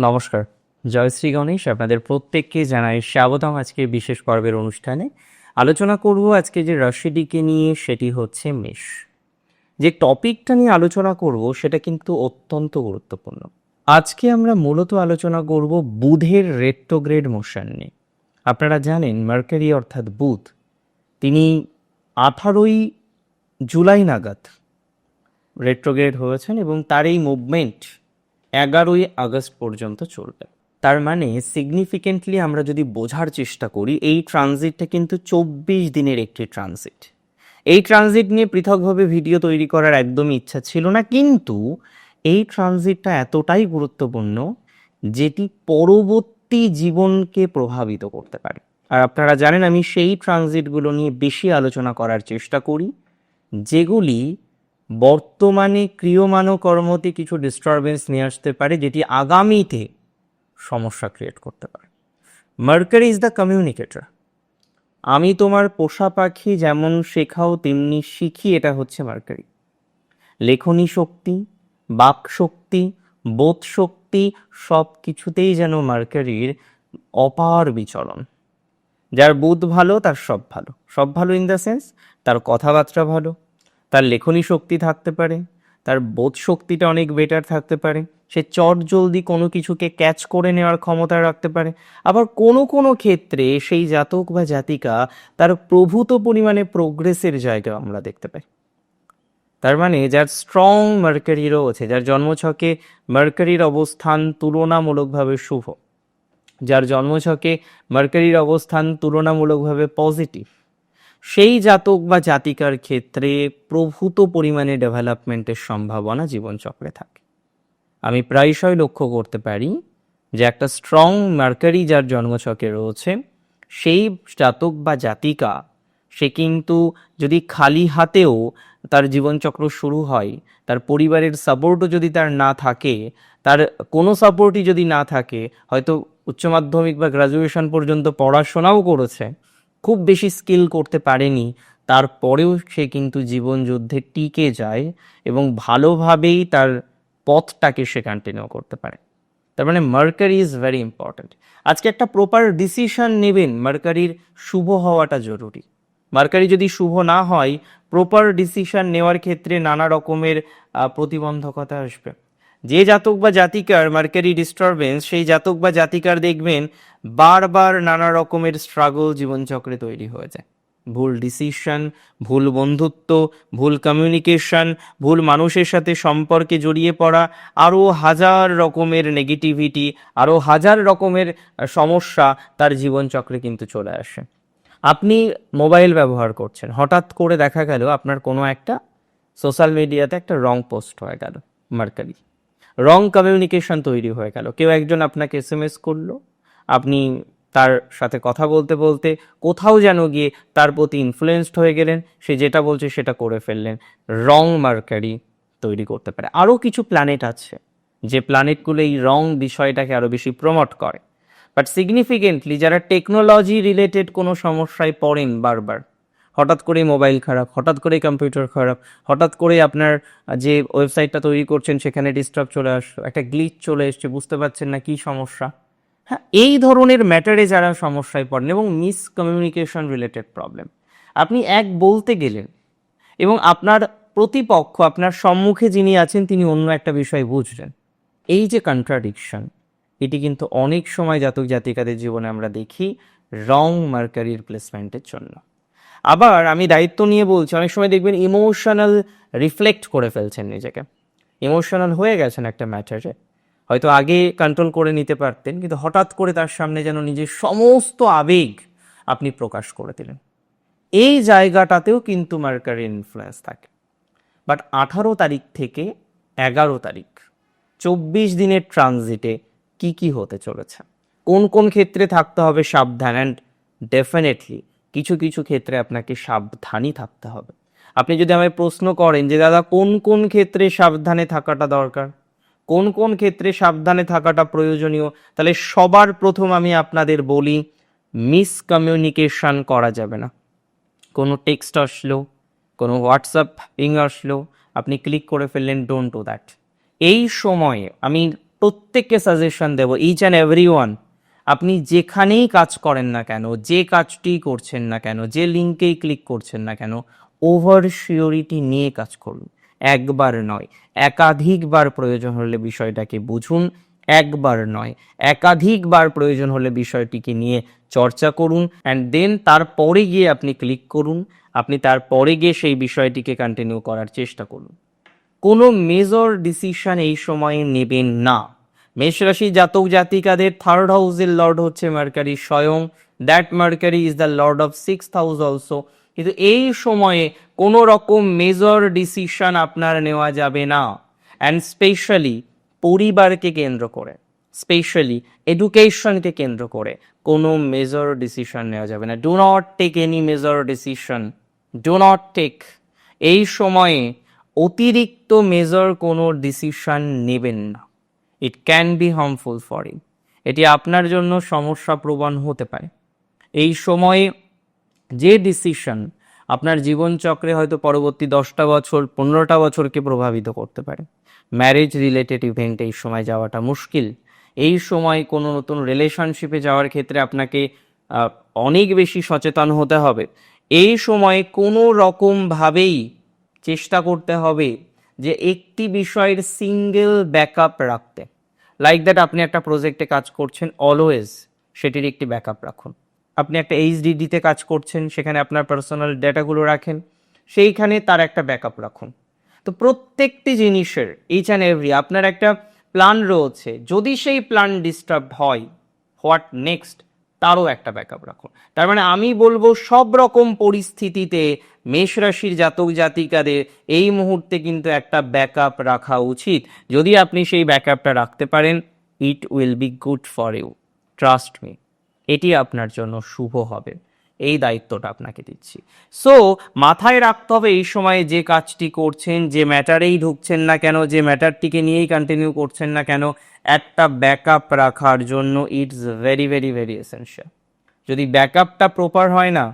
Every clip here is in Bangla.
নমস্কার। জয়শ্রী গণেশ আপনাদের প্রত্যেককে জানাই স্বাগতম আজকে বিশেষ পর্বের অনুষ্ঠানে। আলোচনা করব আজকে যে রাশিটিকে নিয়ে, সেটি হচ্ছে মেষ। যে টপিকটা নিয়ে আলোচনা করব, সেটা কিন্তু অত্যন্ত গুরুত্বপূর্ণ। আজকে আমরা মূলত আলোচনা করব বুধের রেট্রোগ্রেড মোশন নিয়ে। আপনারা জানেন মার্কারি অর্থাৎ বুধ, তিনি আঠারোই জুলাই নাগাদ রেট্রোগ্রেড হয়েছেন এবং তার এই মুভমেন্ট এগারোই আগস্ট পর্যন্ত চলবে। তার মানে সিগনিফিকেন্টলি আমরা যদি বোঝার চেষ্টা করি, এই ট্রানজিটটা কিন্তু চব্বিশ দিনের একটি ট্রানজিট এই ট্রানজিট নিয়ে পৃথকভাবে ভিডিও তৈরি করার একদমই ইচ্ছা ছিল না, কিন্তু এই ট্রানজিটটা এতটাই গুরুত্বপূর্ণ যেটি পরবর্তী জীবনকে প্রভাবিত করতে পারে। আর আপনারা জানেন, আমি সেই ট্রানজিটগুলো নিয়ে বেশি আলোচনা করার চেষ্টা করি, যেগুলি বর্তমানে ক্রিয়মাণ কর্মতে কিছু ডিস্টারবেন্স নিয়ে আসতে পারে, যেটি আগামীতে সমস্যা ক্রিয়েট করতে পারে। মার্কারি ইজ দ্য কমিউনিকেটর আমি তোমার পোষা পাখি যেমন শেখাও, তেমনি শিখি, এটা হচ্ছে মার্কারি লেখনী শক্তি, বাক শক্তি, বোধ শক্তি সব কিছুতেই যেন মার্কারির অপার বিচরণ। যার বুধ ভালো, তার সব ভালো। সব ভালো ইন দ্য সেন্স তার কথাবার্তা ভালো। তার লেখনী শক্তি থাকতে পারে, তার বোধ শক্তিটা অনেক বেটার থাকতে পারে, সে চট জলদি কোনো কিছুকে ক্যাচ করে নেওয়ার ক্ষমতা রাখতে পারে। আবার কোনো কোনো ক্ষেত্রে সেই জাতক বা জাতিকা তার প্রভূত পরিমাণে প্রোগ্রেসের জায়গা আমরা দেখতে পাই। তার মানে যার স্ট্রং মার্কারি রয়েছে, যার জন্মছকে মার্কারির অবস্থান তুলনামূলকভাবে শুভ, যার জন্মছকে মার্কারির অবস্থান তুলনামূলকভাবে পজিটিভ সেই জাতক বা জাতিকার ক্ষেত্রে প্রভূত পরিমাণে ডেভেলপমেন্টের সম্ভাবনা জীবনচক্রে থাকে। আমি প্রায়শই লক্ষ্য করতে পারি যে একটা স্ট্রং মার্কারি যার জন্মছকে রয়েছে, সেই জাতক বা জাতিকা, সে কিন্তু যদি খালি হাতেও তার জীবনচক্র শুরু হয়, তার পরিবারের সাপোর্টও যদি তার না থাকে, তার কোনো সাপোর্টই যদি না থাকে, হয়তো উচ্চ মাধ্যমিক বা গ্রাজুয়েশন পর্যন্ত পড়াশোনাও করেছে খুব বেশি স্কিল করতে পারেনি। তারপরেও সে কিন্তু জীবন যুদ্ধে টিকে যায় এবং ভালোভাবেই তার পথটাকে সে কন্টিনিউ করতে পারে। তার মানে মার্কারি ইজ ভেরি ইম্পর্ট্যান্ট আজকে একটা প্রপার ডিসিশন নেবেন মার্কারির শুভ হওয়াটা জরুরি। মার্কারি যদি শুভ না হয় প্রপার ডিসিশন নেওয়ার ক্ষেত্রে নানা রকমের প্রতিবন্ধকতা আসবে। যে জাতক বা জাতিকার মার্কারি ডিস্টারবেন্স সেই জাতক বা জাতিকার দেখবেন বারবার নানা রকমের স্ট্রাগল জীবনচক্রে তৈরি হয়ে যায় ভুল ডিসিশন ভুল বন্ধুত্ব, ভুল কমিউনিকেশন ভুল মানুষের সাথে সম্পর্কে জড়িয়ে পড়া, আরও হাজার রকমের নেগেটিভিটি আরও হাজার রকমের সমস্যা তার জীবনচক্রে কিন্তু চলে আসে। আপনি মোবাইল ব্যবহার করছেন, হঠাৎ করে দেখা গেল আপনার কোনো একটা সোশ্যাল মিডিয়াতে একটা রং পোস্ট হয়ে গেল মার্কারি। রং কমিউনিকেশন তৈরি হয়ে গেল। কেউ একজন আপনাকে এস এম এস করল, আপনি তার সাথে কথা বলতে বলতে কোথাও যেন গিয়ে তার প্রতি ইনফ্লুয়েসড হয়ে গেলেন, সে যেটা বলছে সেটা করে ফেললেন। রং মার্কারি তৈরি করতে পারে। আরও কিছু প্ল্যানেট আছে, যে প্ল্যানেটগুলো এই রং বিষয়টাকে আরও বেশি প্রমোট করে। বাট সিগনিফিকেন্টলি যারা টেকনোলজি রিলেটেড কোনো সমস্যায় পড়েন বারবার হঠাৎ করে মোবাইল খারাপ, হঠাৎ করে কম্পিউটার খারাপ, হঠাৎ করে আপনার যে ওয়েবসাইটটা তৈরি করছেন সেখানে ডিস্টার্ব চলে আসলো একটা গ্লিচ চলে এসছে, বুঝতে পারছেন না কি সমস্যা? হ্যাঁ এই ধরনের ম্যাটারে যারা সমস্যায় পড়েন এবং মিসকমিউনিকেশন রিলেটেড প্রবলেম আপনি এক বলতে গেলেন এবং আপনার প্রতিপক্ষ, আপনার সম্মুখে যিনি আছেন, তিনি অন্য একটা বিষয় বুঝলেন। এই যে কন্ট্রাডিকশন এটি কিন্তু অনেক সময় জাতক জাতিকাদের জীবনে আমরা দেখি রং মার্কারির প্লেসমেন্টের জন্য। আবার আমি দায়িত্ব নিয়ে বলছি, অনেক সময় দেখবেন ইমোশনাল রিফ্লেক্ট করে ফেলছেন নিজেকে। ইমোশনাল হয়ে গেছেন একটা ম্যাটারে হয়তো আগে কন্ট্রোল করে নিতে পারতেন, কিন্তু হঠাৎ করে তার সামনে যেন নিজের সমস্ত আবেগ আপনি প্রকাশ করে দিলেন। এই জায়গাটাতেও কিন্তু মার্কারি ইনফ্লুয়েন্স থাকে। বাট আঠারো তারিখ থেকে এগারো তারিখ, চব্বিশ দিনের ট্রানজিটে কি কি হতে চলেছে? কোন কোন ক্ষেত্রে থাকতে হবে সাবধান? অ্যান্ড ডেফিনেটলি কিছু কিছু ক্ষেত্রে আপনাকে সাবধানই থাকতে হবে। আপনি যদি আমায় প্রশ্ন করেন যে, দাদা, কোন কোন ক্ষেত্রে সাবধানে থাকাটা দরকার? কোন কোন ক্ষেত্রে সাবধানে থাকাটা প্রয়োজনীয়? তাহলে সবার প্রথম আমি আপনাদের বলি, মিসকমিউনিকেশন করা যাবে না। কোনো টেক্সট আসলো, কোনো হোয়াটসঅ্যাপ পিং আসলো, আপনি ক্লিক করে ফেললেন ডোন্ট ডু দ্যাট এই সময়ে আমি প্রত্যেককে সাজেশন দেবো ইচ অ্যান্ড এভরি ওয়ান আপনি যেখানেই কাজ করেন না কেন, যে কাজটি করছেন না কেন, যে লিঙ্কেই ক্লিক করছেন না কেন, ওভার শিওরিটি নিয়ে কাজ করুন। একবার নয়, একাধিকবার প্রয়োজন হলে বিষয়টাকে বুঝুন। একবার নয়, একাধিকবার প্রয়োজন হলে বিষয়টিকে নিয়ে চর্চা করুন অ্যান্ড দেন তারপরে গিয়ে আপনি ক্লিক করুন। আপনি তারপরে গিয়ে সেই বিষয়টিকে কন্টিনিউ করার চেষ্টা করুন। কোনো মেজর ডিসিশন এই সময়ে নেবেন না। মেষরাশি জাতক জাতিকাদের থার্ড হাউসের লর্ড হচ্ছে মার্কারি স্বয়ং। That Mercury is the lord of six house also কিন্তু এই সময়ে কোনো রকম মেজর ডিসিশন আপনার নেওয়া যাবে না। অ্যান্ড স্পেশালি পরিবারকে কেন্দ্র করে। স্পেশালি এডুকেশনকে কেন্দ্র করে কোনো মেজর ডিসিশন নেওয়া যাবে না। Do not take any major decision do not take এই সময়ে অতিরিক্ত মেজর কোনো ডিসিশন নেবেন না। It can be harmful for you এটি আপনার জন্য সমস্যা প্রবণ হতে পারে। এই সময়ে যে ডিসিশন আপনার জীবনচক্রে হয়তো পরবর্তী দশটা বছর, পনেরোটা বছরকে প্রভাবিত করতে পারে। ম্যারেজ রিলেটেড ইভেন্ট এই সময় যাওয়াটা মুশকিল। এই সময় কোনো নতুন রিলেশনশিপে যাওয়ার ক্ষেত্রে আপনাকে অনেক বেশি সচেতন হতে হবে। এই সময় কোনো রকমভাবেই চেষ্টা করতে হবে যে একটি বিষয়ের সিঙ্গেল ব্যাকআপ রাখতে। লাইক দ্যাট আপনি একটা প্রজেক্টে কাজ করছেন অলওয়েজ সেটির একটি ব্যাকআপ রাখুন। আপনি একটা এইচডিডিতে কাজ করছেন, সেখানে আপনার পার্সোনাল ডেটাগুলো রাখেন, সেইখানে তার একটা ব্যাকআপ রাখুন। তো প্রত্যেকটি জিনিসের ইচ অ্যান্ড এভরি আপনার একটা প্ল্যান রয়েছে। যদি সেই প্ল্যান ডিস্টার্ব হয় হোয়াট নেক্সট তারও একটা ব্যাকআপ রাখুন। তার মানে আমি বলব সব রকম পরিস্থিতিতে মেষ রাশির জাতক জাতিকাদের এই মুহূর্তে কিন্তু একটা ব্যাকআপ রাখা উচিত। যদি আপনি সেই ব্যাকআপটা রাখতে পারেন it will be good for you trust me এটি আপনার জন্য শুভ হবে। এই দায়িত্বটা আপনাকে দিচ্ছি। সো মাথায় রাখতে হবে এই সময়ে যে কাজটি করছেন, যে ম্যাটারেই ঢুকছেন না কেন, যে ম্যাটারটিকে নিয়েই কন্টিনিউ করছেন না কেন, একটা ব্যাকআপ রাখার জন্য it's very very very essential যদি ব্যাকআপটা প্রপার হয় না,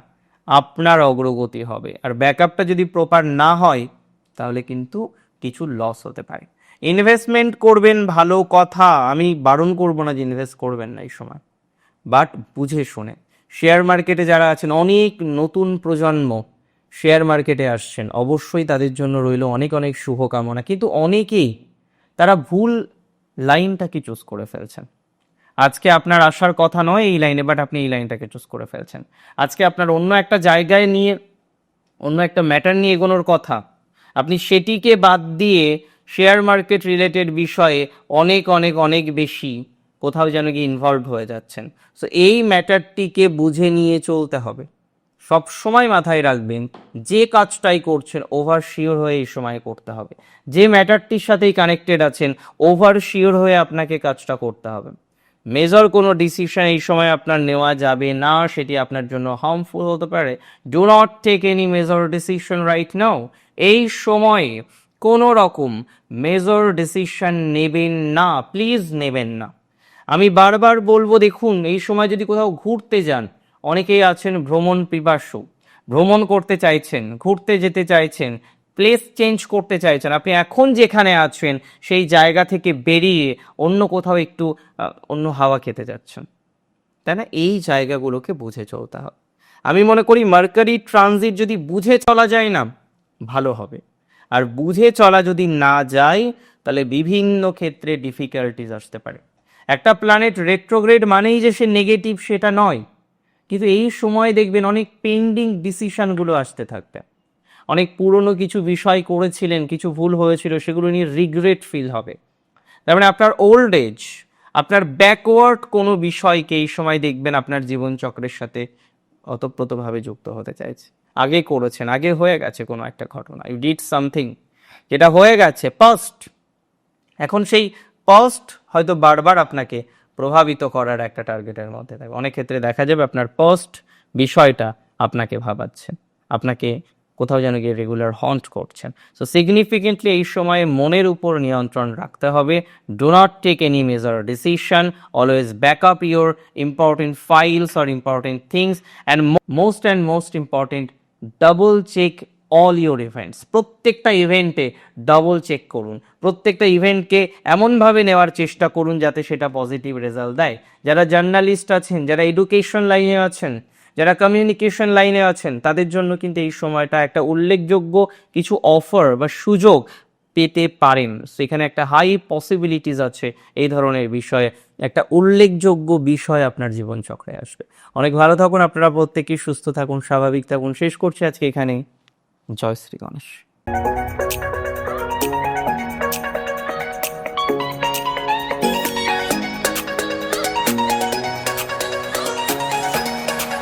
আপনার অগ্রগতি হবে। আর ব্যাকআপটা যদি প্রপার না হয়, তাহলে কিন্তু কিছু লস হতে পারে। ইনভেস্টমেন্ট করবেন ভালো কথা, আমি বারণ করব না যে ইনভেস্ট করবেন না এই সময়। বাট বুঝে শুনে শেয়ার মার্কেটে যারা আছেন, অনেক নতুন প্রজন্ম শেয়ার মার্কেটে আসছেন, অবশ্যই তাদের জন্য রইল অনেক অনেক শুভকামনা। কিন্তু অনেকেই তারা ভুল লাইনটাকে চুজ করে ফেলছেন। আজকে আপনার আসার কথা নয় এই লাইনে বাট আপনি এই লাইনটাকে চুজ করে ফেলছেন। আজকে আপনার অন্য একটা জায়গায় নিয়ে, অন্য একটা ম্যাটার নিয়ে এগোনোর কথা, আপনি সেটিকে বাদ দিয়ে শেয়ার মার্কেট রিলেটেড বিষয়ে অনেক অনেক অনেক বেশি কোথাও যেন কি ইনভলভ হয়ে যাচ্ছেন। সো এই ম্যাটারটিকে বুঝে নিয়ে চলতে হবে। সব সময় মাথায় রাখবেন, যে কাজটাই করছেন ওভার শিওর হয়ে এই সময় করতে হবে। যে ম্যাটারটির সাথেই কানেক্টেড আছেন ওভার শিওর হয়ে আপনাকে কাজটা করতে হবে। মেজর কোনো ডিসিশন এই সময় আপনার নেওয়া যাবে না, সেটি আপনার জন্য হার্মফুল হতে পারে। Do not take any major decision right now এই সময়ে কোনো রকম মেজর ডিসিশন নেবেন না প্লিজ নেবেন না। আমি বারবার বলব, দেখুন, এই সময় যদি কোথাও ঘুরতে যান, অনেকেই আছেন ভ্রমণ পিপাসু, ভ্রমণ করতে চাইছেন, ঘুরতে যেতে চাইছেন প্লেস চেঞ্জ করতে চাইছেন, আপনি এখন যেখানে আছেন, সেই জায়গা থেকে বেরিয়ে অন্য কোথাও একটু অন্য হাওয়া খেতে যাচ্ছেন। তাই না? এই জায়গাগুলোকে বুঝে চলতে হবে। আমি মনে করি মার্কারি ট্রানজিট যদি বুঝে চলা যায় না, ভালো হবে। আর বুঝে চলা যদি না যায়, তাহলে বিভিন্ন ক্ষেত্রে ডিফিকাল্টিজ আসতে পারে। একটা প্ল্যানেট রেট্রোগ্রেড মানেই যে সে নেগেটিভ সেটা নয়। কিন্তু এই সময় দেখবেন অনেক পেন্ডিং ডিসিশনগুলো আসতে থাকবে অনেক পুরনো কিছু বিষয় করেছিলেন, কিছু ভুল হয়েছিল, সেগুলো নিয়ে রিগ্রেট ফিল হবে। তার মানে আপনার ওল্ড এজ আপনার ব্যাকওয়ার্ড কোনো বিষয়কে এই সময় দেখবেন আপনার জীবনচক্রের সাথে অতপ্রতভাবে যুক্ত হতে চাইছে। আগে করেছেন, আগে হয়ে গেছে কোনো একটা ঘটনা। ইউ ডিড সামথিং যেটা হয়ে গেছে পাস্ট এখন সেই পাস্ট হয়তো বারবার আপনাকে প্রভাবিত করার একটা টার্গেটের মধ্যে থাকবে। অনেক ক্ষেত্রে দেখা যাবে আপনার পাস্ট বিষয়টা আপনাকে ভাবাচ্ছে। আপনাকে কোথাও যেন গিয়ে রেগুলার হন্ট করছেন। সো সিগনিফিকেন্টলি এই সময়ে মনের উপর নিয়ন্ত্রণ রাখতে হবে। Do not take any major decision always back up your important files or important things and most and most important double check all your events প্রত্যেকটা ইভেন্টে ডবল চেক করুন, প্রত্যেকটা ইভেন্টকে এমনভাবে নেওয়ার চেষ্টা করুন যাতে সেটা পজিটিভ রেজাল্ট দেয়। যারা জার্নালিস্ট আছেন, যারা এডুকেশন লাইনে আছেন, যারা কমিউনিকেশন লাইনে আছেন, তাদের জন্য কিন্তু এই সময়টা একটা উল্লেখযোগ্য কিছু অফার বা সুযোগ পেতে পারেন। সেখানে একটা হাই পসিবিলিটিস আছে এই ধরনের বিষয়ে। একটা উল্লেখযোগ্য বিষয় আপনার জীবন চক্রে আসবে। অনেক ভালো থাকুন, আপনারা প্রত্যেকেই সুস্থ থাকুন, স্বাভাবিক থাকুন। শেষ করছি আজকে এখানে জয় শ্রী গণেশ।